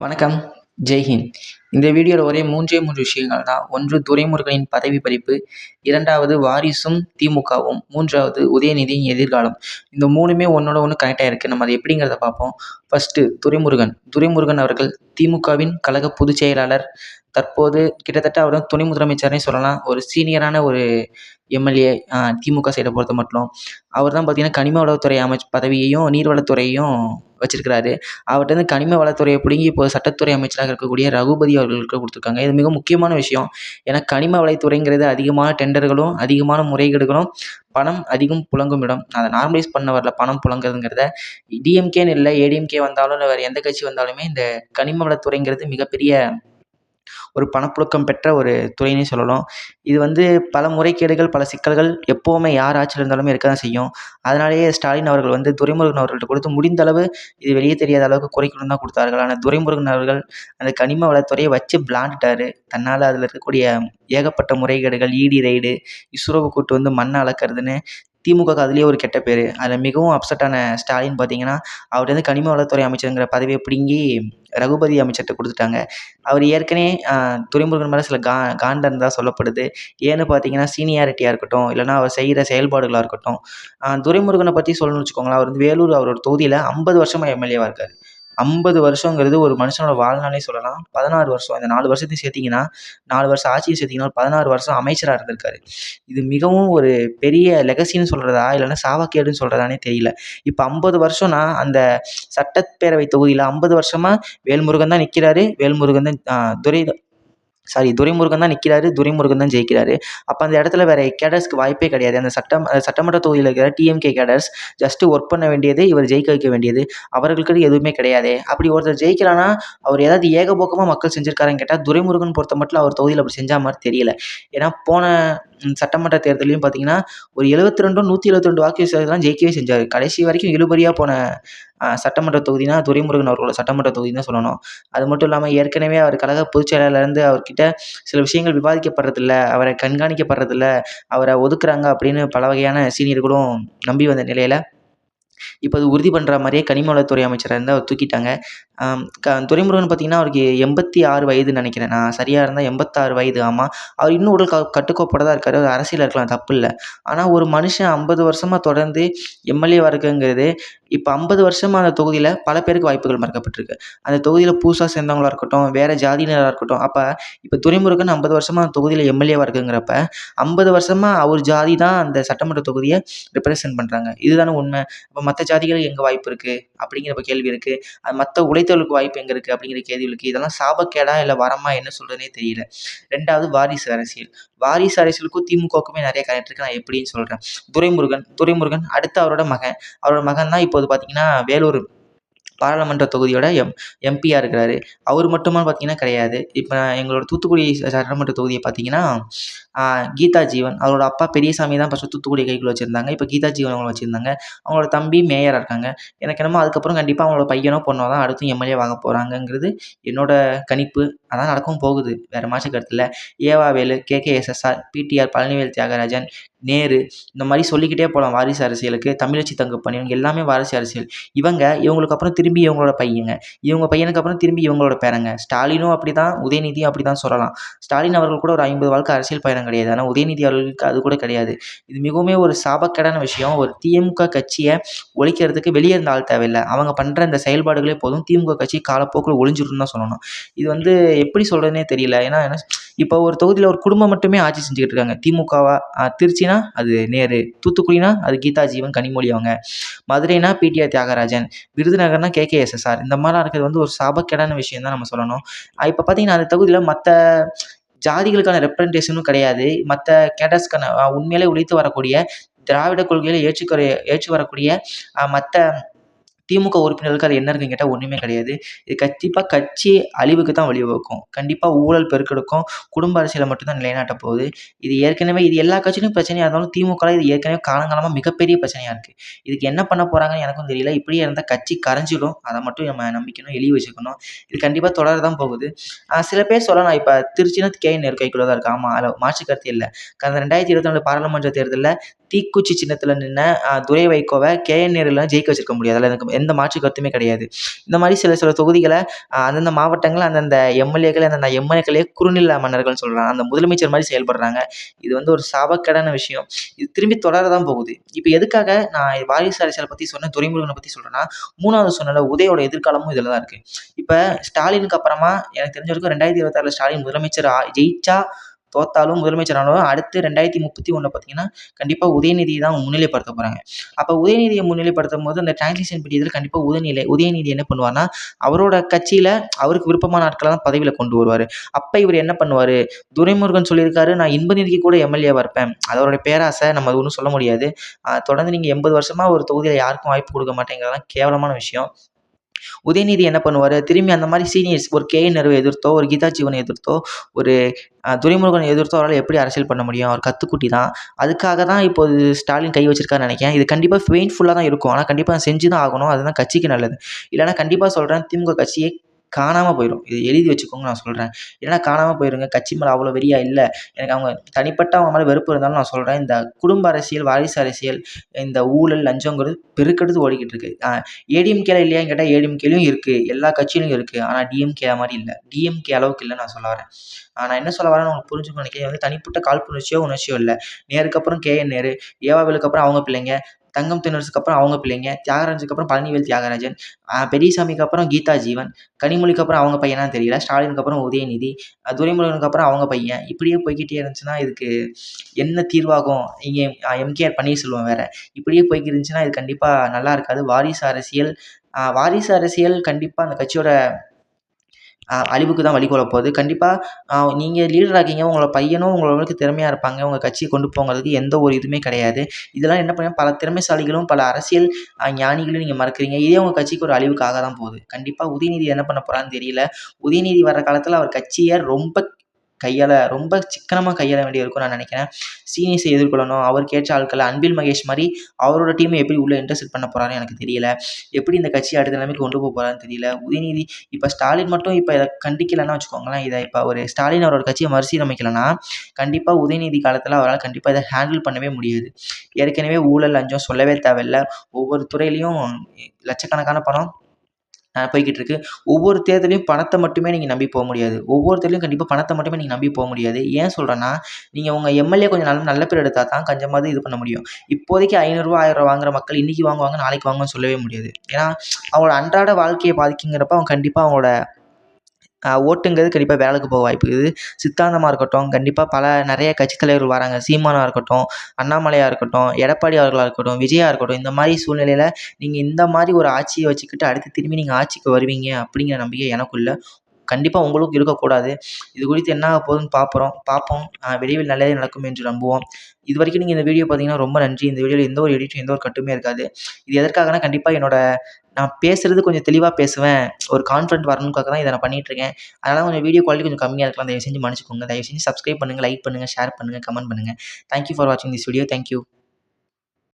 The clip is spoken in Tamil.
வணக்கம். ஜெய்ஹிந்த் இந்த வீடியோவில் ஒரே மூன்றே மூன்று விஷயங்கள் தான் ஒன்று துரைமுருகனின் பதவி பறிப்பு இரண்டாவது வாரிசும் திமுகவும் மூன்றாவது உதயநிதியின் எதிர்காலம். இந்த மூணுமே ஒன்றோட ஒன்று கனெக்ட் ஆகிருக்கு நம்ம அதை எப்படிங்கிறத பார்ப்போம். ஃபஸ்ட்டு துரைமுருகன். துரைமுருகன் அவர்கள் திமுகவின் கழக பொதுச் செயலாளர். தற்போது கிட்டத்தட்ட அவர் துணை முதலமைச்சர்னே சொல்லலாம். ஒரு சீனியரான ஒரு எம்எல்ஏ திமுக சைடை பொறுத்த மட்டும். அவர் தான் பார்த்திங்கன்னா கனிம வளத்துறை அமைச் பதவியையும் நீர்வளத்துறையையும் வச்சிருக்கிறாரு. அவர்கிட்ட வந்து கனிம வளத்துறையை பிடுங்கி இப்போ சட்டத்துறை அமைச்சராக இருக்கக்கூடிய ரகுபதி அவர்களுக்கு கொடுத்துருக்காங்க. இது மிக முக்கியமான விஷயம். ஏன்னா கனிம வளத்துறைங்கிறது அதிகமான டெண்டர்களும் அதிகமான முறைகேடுகளும் பணம் அதிகம் புழங்கும் இடம். அதை நார்மலைஸ் பண்ண வரல பணம் புழங்குறதுங்கிறத. டிஎம்கேன்னு இல்லை ஏடிஎம்கே வந்தாலும் இல்லை வேறு எந்த கட்சி வந்தாலுமே இந்த கனிம வளத்துறைங்கிறது மிகப்பெரிய ஒரு பணப்புழக்கம் பெற்ற ஒரு துறைனே சொல்லலாம். இது வந்து பல முறைகேடுகள் பல சிக்கல்கள் எப்போவுமே யார் ஆட்சியில் இருந்தாலுமே இருக்க தான் செய்யும். அதனாலேயே ஸ்டாலின் அவர்கள் வந்து துரைமுருகன் அவர்கள்ட்ட கொடுத்து முடிந்தளவு இது வெளியே தெரியாத அளவுக்கு குறைக்கணும் தான் கொடுத்தார்கள். ஆனால் துரைமுருகன் அவர்கள் அந்த கனிம வளத்துறையை வச்சு விளாண்டுட்டாரு தன்னால் அதில் இருக்கக்கூடிய ஏகப்பட்ட முறைகேடுகள் இடி ரைடு இஸ்ரோவை கூட்டு வந்து மண்ணை அளக்கிறதுன்னு திமுகவுக்கு அதுலேயே ஒரு கெட்ட பேர். அதில் மிகவும் அப்செட்டான ஸ்டாலின் பார்த்தீங்கன்னா அவர் வந்து கனிம வளத்துறை அமைச்சருங்கிற பதவியை பிடுங்கி ரகுபதி அமைச்சர்கிட்ட கொடுத்துட்டாங்க. அவர் ஏற்கனவே துரைமுருகன் மேலே சில கா காண்டம் இருந்ததாக சொல்லப்படுது. ஏன்னு பார்த்தீங்கன்னா சீனியாரிட்டியாக இருக்கட்டும் இல்லைனா அவர் செய்கிற செயல்பாடுகளாக இருக்கட்டும். துரைமுருகனை பற்றி சொல்லணும்னு வச்சுக்கோங்களேன் அவர் வந்து வேலூர் அவரோட தொகுதியில் ஐம்பது வருஷமாக எம்எல்ஏவாக இருக்கார். ஐம்பது வருஷங்கிறது ஒரு மனுஷனோட வாழ்நாளே சொல்லலாம். பதினாறு வருஷம் இந்த நாலு வருஷத்தையும் சேர்த்திங்கன்னா நாலு வருஷம் ஆட்சியும் சேர்த்திங்கன்னா பதினாறு வருஷம் அமைச்சராக இருந்திருக்காரு. இது மிகவும் ஒரு பெரிய லெகசின்னு சொல்கிறதா இல்லைன்னா சாவாக்கேடுன்னு சொல்கிறதானே தெரியல. இப்போ ஐம்பது வருஷம்னா அந்த சட்டப்பேரவை தொகுதியில் ஐம்பது வருஷமாக வேல்முருகன் தான் நிற்கிறாரு வேல்முருகன் தான் துரை சாரி துரைமுருகன் தான் நிற்கிறாரு துரைமுருகன் தான் ஜெயிக்கிறாரு. அப்போ அந்த இடத்துல வேறு கேடர்ஸ்க்கு வாய்ப்பே கிடையாது. அந்த சட்டம் சட்டமன்ற தொகுதியில் இருக்கிற டிஎம்கே கேடர்ஸ் ஜஸ்ட்டு ஒர்க் பண்ண வேண்டியது இவர் ஜெயிக்க வைக்க வேண்டியது. அவர்களுக்கு எதுவுமே கிடையாது. அப்படி ஒருத்தர் ஜெயிக்கிறான்னா அவர் ஏதாவது ஏகபோக்கமாக மக்கள் செஞ்சுருக்காருன்னு கேட்டால் துரைமுருகன் பொறுத்த மட்டும் அவர் தொகுதியில் அப்படி செஞ்ச மாதிரி தெரியல. ஏன்னா போன சட்டமன்ற தேர்தலையும் பார்த்தீங்கன்னா ஒரு எழுபத்தி ரெண்டும் நூற்றி எழுபத்தி ரெண்டு வாக்கு வித்தியாசத்தில் ஜெயிக்கவே செஞ்சார். கடைசி வரைக்கும் இழுபறியாக போன சட்டமன்ற தொகுதினா துரைமுருகன் அவர்களோட சட்டமன்ற தொகுதி தான் சொல்லணும். அது மட்டும் இல்லாமல் ஏற்கனவே அவர் கழக பொதுச்செயலாளர்லேருந்து அவர்கிட்ட சில விஷயங்கள் விவாதிக்கப்படுறதில்ல அவரை கண்காணிக்கப்படுறதில்ல அவரை ஒதுக்குறாங்க அப்படின்னு பல வகையான சீனியர்களும் நம்பி வந்த நிலையில் இப்போ அது உறுதி பண்ணுற மாதிரியே கனிம வளத்துறை அமைச்சராக இருந்து அவர் தூக்கிட்டாங்க. க துரைமுருகன் பார்த்திங்கன்னா அவருக்கு எண்பத்தி ஆறு வயதுன்னு நினைக்கிறேன். நான் சரியாக இருந்தால் எண்பத்தாறு வயது. ஆமாம் அவர் இன்னும் உடல் க கட்டுக்கோப்போட தான் இருக்கார். அவர் அரசியலில் இருக்கலாம் தப்பு இல்லை. ஆனால் ஒரு மனுஷன் ஐம்பது வருஷமாக தொடர்ந்து எம்எல்ஏவாக இருக்குங்கிறது இப்போ ஐம்பது வருஷமாக அந்த தொகுதியில் பல பேருக்கு வாய்ப்புகள் மறுக்கப்பட்டிருக்கு. அந்த தொகுதியில் புதுசாக சேர்ந்தவங்களாக இருக்கட்டும் வேறு ஜாதியினராக இருக்கட்டும் அப்போ இப்போ துரைமுருகன் ஐம்பது வருஷமாக அந்த தொகுதியில் எம்எல்ஏவாக இருக்குங்கிறப்ப ஐம்பது வருஷமாக அவர் ஜாதி தான் அந்த சட்டமன்ற தொகுதியை ரிப்ரசன்ட் பண்ணுறாங்க இதுதானே உண்மை. இப்போ மற்ற ஜாதிகளுக்கு எங்கே வாய்ப்பு இருக்குது அப்படிங்கிற கேள்வி இருக்குது அது மற்ற உழைத்தவர்களுக்கு வாய்ப்பு எங்கே இருக்குது அப்படிங்கிற கேள்வி இருக்குது இதெல்லாம் சாபக்கேடா இல்லை வரமா என்ன சொல்கிறதுனே தெரியல. ரெண்டாவது வாரிசு அரசியல். வாரிசு அரசியலுக்கும் திமுகவுக்குமே நிறைய கனெக்ட் இருக்குது நான் எப்படின்னு சொல்கிறேன் துரைமுருகன் துரைமுருகன் அடுத்து அவரோட மகன். அவரோட மகன் தான் இப்போ இப்போது பார்த்தீங்கன்னா வேலூர் பாராளுமன்ற தொகுதியோட எம் எம்பியாக இருக்கிறாரு. அவர் மட்டுமா பார்த்தீங்கன்னா கிடையாது. இப்போ எங்களோட தூத்துக்குடி சட்டமன்ற தொகுதியை பார்த்தீங்கன்னா கீதா ஜீவன். அவரோட அப்பா பெரியசாமி தான் ஃபஸ்ட்டு தூத்துக்குடி கைக்குள்ள வச்சுருந்தாங்க. இப்போ கீதா ஜீவன் அவங்கள வச்சுருந்தாங்க. அவங்களோட தம்பி மேயராக இருக்காங்க. எனக்கு என்னமோ அதுக்கப்புறம் கண்டிப்பாக அவங்களோட பையனோ பொண்ணோ தான் அடுத்தும் எம்எல்ஏ வாங்க போகிறாங்கங்கிறது என்னோட கணிப்பு. அதான் நடக்கவும் போகுது. வேறு மாற்று கருத்தில் ஏவாவேலு கேகேஎஸ்எஸ்ஆர் பிடிஆர் பழனிவேல் தியாகராஜன் நேரு இந்த மாதிரி சொல்லிக்கிட்டே போகலாம் வாரிசு அரசியலுக்கு தமிழச்சி தங்கப்பணி இவங்க எல்லாமே வாரிசு அரசியல். இவங்க இவங்களுக்கு அப்புறம் திரும்பி இவங்களோட பையங்க. இவங்க பையனுக்கு அப்புறம் திரும்பி இவங்களோட பேரங்க. ஸ்டாலினும் அப்படி தான் உதயநிதியும் அப்படி தான் சொல்லலாம். ஸ்டாலின் அவர்கள் கூட ஒரு ஐம்பது வாழ்க்கை அரசியல் பயணம் கிடையாது. ஆனால் உதயநிதி அவர்களுக்கு அது கூட கிடையாது. இது மிகவுமே ஒரு சாபக்கேடான விஷயம். ஒரு திமுக கட்சியை ஒழிக்கிறதுக்கு வெளியே இருந்த ஆள் தேவையில்லை. அவங்க பண்ணுற இந்த செயல்பாடுகளே போதும். திமுக கட்சி காலப்போக்கில் ஒழிஞ்சிருன்னு தான் சொல்லணும். இது வந்து எப்படி சொல்கிறதுனே தெரியல. ஏன்னா என்ன இப்போ ஒரு தொகுதியில் ஒரு குடும்பம் மட்டுமே ஆட்சி செஞ்சுக்கிட்டு இருக்காங்க. திமுகவா திருச்சினா அது நேரு. தூத்துக்குடினா அது கீதா ஜீவன் கனிமொழி அவங்க. மதுரைனா பிடிஆர் தியாகராஜன். விருதுநகர்னா கேகேஎஸ்எஸ்ஆர் இந்த மாதிரிலாம் இருக்கிறது வந்து ஒரு சாபக்கேடான விஷயம் தான் நம்ம சொல்லணும். இப்போ பார்த்தீங்கன்னா அந்த தொகுதியில் மற்ற ஜாதிகளுக்கான ரெப்ரஸன்டேஷனும் கிடையாது. மற்ற கேட்டர்ஸ்க்கான உண்மையிலே உழைத்து வரக்கூடிய திராவிட கொள்கைகளை ஏற்றுக்கிற ஏற்று வரக்கூடிய மற்ற திமுக உறுப்பினர்களுக்கு அது என்ன இருக்குன்னு கேட்டால் ஒன்றுமே கிடையாது. இது கண்டிப்பாக கட்சி அழிவுக்கு தான் வழிவகுக்கும். கண்டிப்பாக ஊழல் பெருக்கெடுக்கும். குடும்ப அரசியலை மட்டும்தான் நிலைநாட்ட போகுது. இது ஏற்கனவே இது எல்லா கட்சியிலும் பிரச்சனையாக இருந்தாலும் திமுக இது ஏற்கனவே காலங்காலமாக மிகப்பெரிய பிரச்சனையாக இருக்குது இதுக்கு என்ன பண்ண போகிறாங்கன்னு எனக்கும் தெரியல. இப்படியே இருந்தால் கட்சி கரைஞ்சிடும். அதை மட்டும் நம்ம நம்பிக்கணும் எழுதி வச்சுக்கணும். இது கண்டிப்பாக தொடர தான் போகுது. சில பேர் சொல்லலாம். இப்போ திருச்சினா கே நேர் கைக்குள்ளே தான் இருக்குது ஆமாம் அதில் மாற்று கருத்து இல்லை. கடந்த ரெண்டாயிரத்தி இருபத்தி நாலு பாராளுமன்ற தேர்தலில் தீக்குச்சி சின்னத்தில் நின்ன துரை வைகோவை கே என் நேரில் ஜெயிக்க வச்சிருக்க முடியாது. அதில் எனக்கு எந்த மாற்று கருத்துமே கிடையாது. இந்த மாதிரி சில சில தொகுதிகளை அந்தந்த மாவட்டங்கள் அந்தந்த எம்எல்ஏக்கள் அந்தந்த எம்எல்ஏக்களே குறுநில மன்னர்கள்னு சொல்கிறாங்க அந்த முதலமைச்சர் மாதிரி செயல்படுறாங்க. இது வந்து ஒரு சாபக்கடான விஷயம். இது திரும்பி தொடர தான் போகுது. இப்போ எதுக்காக நான் வாரிசு அரசியலை பற்றி சொன்னேன் துரைமுருகனை பற்றி சொல்கிறேன்னா மூணாவது சொன்னல உதயோட எதிர்காலமும் இதில் தான் இருக்குது இப்போ ஸ்டாலினுக்கு அப்புறமா எனக்கு தெரிஞ்ச வரைக்கும் ரெண்டாயிரத்தி இருபத்தாறில் ஸ்டாலின் முதலமைச்சர் ஜெயிச்சா தோத்தாலும் முதலமைச்சர் ஆனாலும் அடுத்து ரெண்டாயிரத்தி முப்பத்தி ஒன்றில் பார்த்தீங்கன்னா கண்டிப்பாக உதயநிதி தான் முன்னிலைப்படுத்த போகிறாங்க அப்போ உதயநிதியை முன்னிலைப்படுத்தும் போது அந்த டிரான்ஸ்லேஷன் பீரியடில் கண்டிப்பாக உதயநிலை உதயநிதி என்ன பண்ணுவார்னா அவரோட கட்சியில் அவருக்கு விருப்பமான ஆட்களை தான் பதவியில் கொண்டு வருவார். அப்போ இவர் என்ன பண்ணுவார்? துரைமுருகன் சொல்லியிருக்காரு நான் இன்பநிதிக்கு கூட எம்எல்ஏவாக இருப்பேன். அதோட பேராசை நம்ம ஒன்றும் சொல்ல முடியாது. தொடர்ந்து நீங்கள் எண்பது வருஷமாக ஒரு தொகுதியில் யாருக்கும் வாய்ப்பு கொடுக்க மாட்டேங்கிறதெல்லாம் கேவலமான விஷயம். உதயநிதி என்ன பண்ணுவார்? திரும்பி அந்த மாதிரி சீனியர்ஸ் ஒரு கே நர்வை எதிர்த்தோ ஒரு கீதா ஜீவனை எதிர்த்தோ ஒரு துரைமுருகனை எதிர்த்தோ அவரால் எப்படி அரசியல் பண்ண முடியும்? அவர் கத்துக்குட்டி தான். அதுக்காக தான் இப்போ ஸ்டாலின் கை வச்சிருக்காருன்னு நினைக்கிறேன். இது கண்டிப்பாக பெயின்ஃபுல்லாக தான் இருக்கும். ஆனால் கண்டிப்பாக செஞ்சு தான் ஆகணும். அதுதான் கட்சிக்கு நல்லது. இல்லைனா கண்டிப்பாக சொல்கிறேன் திமுக கட்சியை காணாமல் போயிடும் இது எழுதி வச்சுக்கோங்க நான் சொல்கிறேன் ஏன்னா காணாமல் போயிருங்க. கட்சி மேலே அவ்வளோ வெறியா இல்லை. எனக்கு அவங்க தனிப்பட்ட அவங்க மேலே வெறுப்பு இருந்தாலும் நான் சொல்கிறேன் இந்த குடும்ப அரசியல் வாரிசு அரசியல் இந்த ஊழல் லஞ்சங்கிறது பெருக்கெடுத்து ஓடிக்கிட்டு இருக்கு. ஏடிஎம்கேல இல்லையான்னு கேட்டால் ஏடிஎம்கேலையும் இருக்குது எல்லா கட்சியிலும் இருக்குது ஆனால் டிஎம்கே மாதிரி இல்லை. டிஎம்கே அளவுக்கு இல்லை நான் சொல்ல வரேன். நான் என்ன சொல்ல வரேன்னு உங்களுக்கு புரிஞ்சுக்கணும் நினைக்கிறேன். வந்து தனிப்பட்ட காழ்ப்புணர்ச்சியோ உணர்ச்சியோ இல்லை. நேருக்கு அப்புறம் கே என் நேரு ஏவாவிலுக்கு அப்புறம் அவங்க பிள்ளைங்க தங்கம் தென்னரசுக்கு அப்புறம் அவங்க பிள்ளைங்க தியாகராஜுக்கு அப்புறம் பழனிவேல் தியாகராஜன் பெரியசாமிக்கு அப்புறம் கீதா ஜீவன் கனிமொழிக்கு அப்புறம் அவங்க பையனான்னு தெரியல ஸ்டாலினுக்கு அப்புறம் உதயநிதி துரைமுருகனுக்கு அப்புறம் அவங்க பையன். இப்படியே போய்கிட்டே இருந்துச்சுன்னா இதுக்கு என்ன தீர்வாகும்? இங்கே எம்கேஆர் பன்னீர்செல்வம் வேறு. இப்படியே போய்கிட்டு இருந்துச்சுன்னா இது கண்டிப்பாக நல்லா இருக்காது. வாரிசு அரசியல் வாரிசு அரசியல் கண்டிப்பாக அந்த கட்சியோட அழிவுக்கு தான் வழிகோல போகுது. கண்டிப்பாக நீங்கள் லீடர் இருக்கீங்க உங்களோட பையனும் உங்களுக்கு திறமையாக இருப்பாங்க. உங்கள் கட்சியை கொண்டு போகிறதுக்கு எந்த ஒரு இதுவுமே கிடையாது. இதெல்லாம் என்ன பண்ண பல திறமைசாலிகளும் பல அரசியல் ஞானிகளையும் நீங்கள் மறக்கிறீங்க. இதே உங்கள் கட்சிக்கு ஒரு அழிவுக்காக தான் போகுது. கண்டிப்பாக உதயநிதி என்ன பண்ண போகிறான்னு தெரியல. உதயநிதி வர காலத்தில் அவர் கட்சியை ரொம்ப கையாள ரொம்ப சிக்கனமாக கையாள வேண்டிய இருக்கும் நான் நினைக்கிறேன். சீனியர்ஸை எதிர்கொள்ளணும். அவர் கேட்ட ஆட்களை அன்பில் மகேஷ் மாதிரி அவரோட டீமை எப்படி உள்ளே இன்டர்செட் பண்ண போகிறாருன்னு எனக்கு தெரியல. எப்படி இந்த கட்சியை அடுத்த நிலைமைக்கு கொண்டு போக போகிறான்னு தெரியல. உதயநிதி இப்போ ஸ்டாலின் மட்டும் இப்போ இதை கண்டிக்கலைன்னா வச்சுக்கோங்களேன் இதை இப்போ ஒரு ஸ்டாலின் அவரோட கட்சியை மறுசீரமைக்கலைன்னா கண்டிப்பாக உதயநிதி காலத்தில் அவரால் கண்டிப்பாக இதை ஹேண்டில் பண்ணவே முடியாது. ஏற்கனவே ஊழல் லஞ்சம் சொல்லவே தேவையில்லை. ஒவ்வொரு துறையிலையும் லட்சக்கணக்கான பணம் போய்கிட்டு இருக்குது ஒவ்வொரு தேர்தலையும் பணத்தை மட்டுமே நீங்கள் நம்பி போக முடியாது. ஒவ்வொரு தேர்தலையும் கண்டிப்பாக பணத்தை மட்டுமே நீங்கள் நம்பி போக முடியாது. ஏன் சொல்கிறேன்னா நீங்கள் உங்கள் எம்எல்ஏ கொஞ்சம் நல்ல நல்ல பேர் எடுத்தால் தான் கொஞ்சமாவது இது பண்ண முடியும். இப்போதைக்கு ஐநூறுரூவா ஆயிரம் ரூபா வாங்குற மக்கள் இன்றைக்கி வாங்குவாங்க நாளைக்கு வாங்குவாங்கன்னு சொல்லவே முடியாது. ஏன்னா அவங்களோட அன்றாட வாழ்க்கையை பாதிக்குங்கிறப்ப அவங்க கண்டிப்பாக அவங்களோட ஓட்டுங்கிறது கண்டிப்பாக வேலைக்கு போக வாய்ப்பு இருக்குது. சித்தாந்தமாக இருக்கட்டும் கண்டிப்பாக பல நிறைய கட்சித் தலைவர்கள் வராங்க. சீமானாக இருக்கட்டும் அண்ணாமலையாக இருக்கட்டும் எடப்பாடி அவர்களாக இருக்கட்டும் விஜயா இருக்கட்டும் இந்த மாதிரி சூழ்நிலையில் நீங்கள் இந்த மாதிரி ஒரு ஆட்சியை வச்சுக்கிட்டு அடுத்து திரும்பி நீங்கள் ஆட்சிக்கு வருவீங்க அப்படிங்கிற நம்பிக்கை எனக்குள்ள கண்டிப்பாக உங்களுக்கும் இருக்கக்கூடாது. இது குறித்து என்ன ஆக போகுதுன்னு பார்ப்போம் பார்ப்போம் விரைவில் நல்லதே நடக்கும் என்று நம்புவோம். இது வரைக்கும் நீங்கள் இந்த வீடியோ பார்த்தீங்கன்னா ரொம்ப நன்றி. இந்த வீடியோவில் எந்த ஒரு எடிட்டும் எந்த ஒரு கட்டுமே இருக்காது. இது எதற்காகனா கண்டிப்பாக என்னோட நான் பேசுகிறது கொஞ்சம் தெளிவாக பேசுவேன். ஒரு கான்ஃபிடென்ட் வரணுக்காக தான் இதை நான் பண்ணிகிட்ருக்கேன் அதனால் கொஞ்சம் வீடியோ குவாலிட்டி கொஞ்சம் கம்மியாக இருக்கலாம். தயவு செஞ்சு மன்னிச்சுக்கோங்க. தயவு செஞ்சு சப்ஸ்கிரைப் பண்ணுங்கள் லைக் பண்ணுங்கள் ஷேர் பண்ணுங்கள் கமெண்ட் பண்ணுங்கள் தேங்க்யூ ஃபார் வாட்சிங் திஸ் வீடியோ தேங்க்யூ